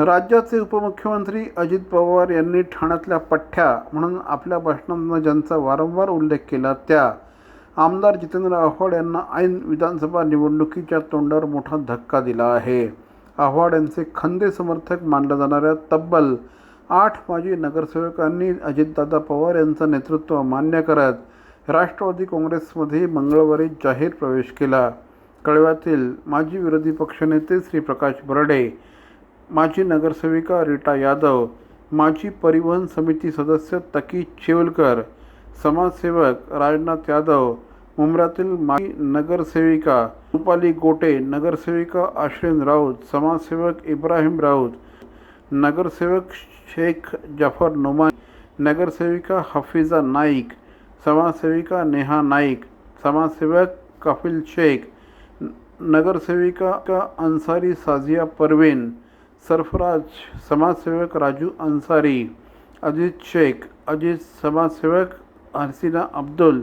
राज्याचे उपमुख्यमंत्री अजित पवार यांनी ठाण्यातल्या पठ्ठ्या म्हणून आपल्या भाषणांना ज्यांचा वारंवार उल्लेख केला. त्या आमदार जितेंद्र आव्हाड यांना ऐन विधानसभा निवडणुकीच्या तोंडावर मोठा धक्का दिला आहे. आव्हाड यांचे खंदे समर्थक मानल्या जाणाऱ्या तब्बल आठ माजी नगरसेवकांनी अजितदादा पवार यांचं नेतृत्व मान्य करत राष्ट्रवादी काँग्रेसमध्ये मंगळवारी जाहीर प्रवेश केला. कळव्यातील माजी विरोधी पक्षनेते श्री प्रकाश बर्डे माजी नगरसेविका रीटा यादव, माजी परिवहन समिति सदस्य तकी चिवलकर, समाजसेवक राजनाथ यादव मुंब्र्यातील माजी नगरसेविका रुपाली गोटे, नगरसेविका आश्विन राऊत, समाजसेवक इब्राहिम राऊत, नगरसेवक शेख जाफ़र नोमानी नगरसेविका हफिजा नाईक, समाजसेविका नेहा नाईक, समाजसेवक कफिल शेख, नगरसेविका का अंसारी साजिया परवीन सरफराज समाजसेवक राजू अन्सारी अजित शेख अजित समाजसेवक हसीना अब्दुल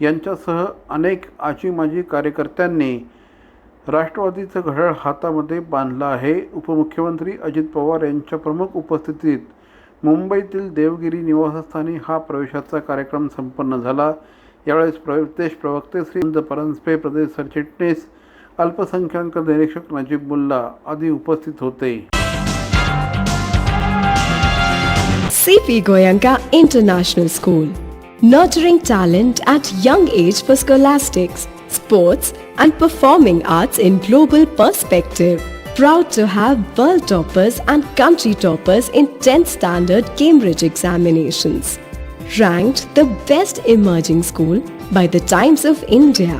यांच्यासह अनेक आजी माजी कार्यकर्त्यांनी राष्ट्रवादीचं घड्याळ हातामध्ये बांधलं आहे. उपमुख्यमंत्री अजित पवार यांच्या प्रमुख उपस्थितीत मुंबईतील देवगिरी निवासस्थानी हा प्रवेशाचा कार्यक्रम संपन्न झाला. यावेळेस प्रदेश प्रवक्ते श्री परंजपे प्रदेश सरचिटणीस अल्पसंख्याक निरीक्षक नजीब मुल्ला आदी उपस्थित होते CP Goyanka International School, nurturing talent at young age for scholastics, sports, and performing arts in global perspective. Proud to have world toppers and country toppers in 10th standard Cambridge examinations. Ranked the best emerging school by the Times of India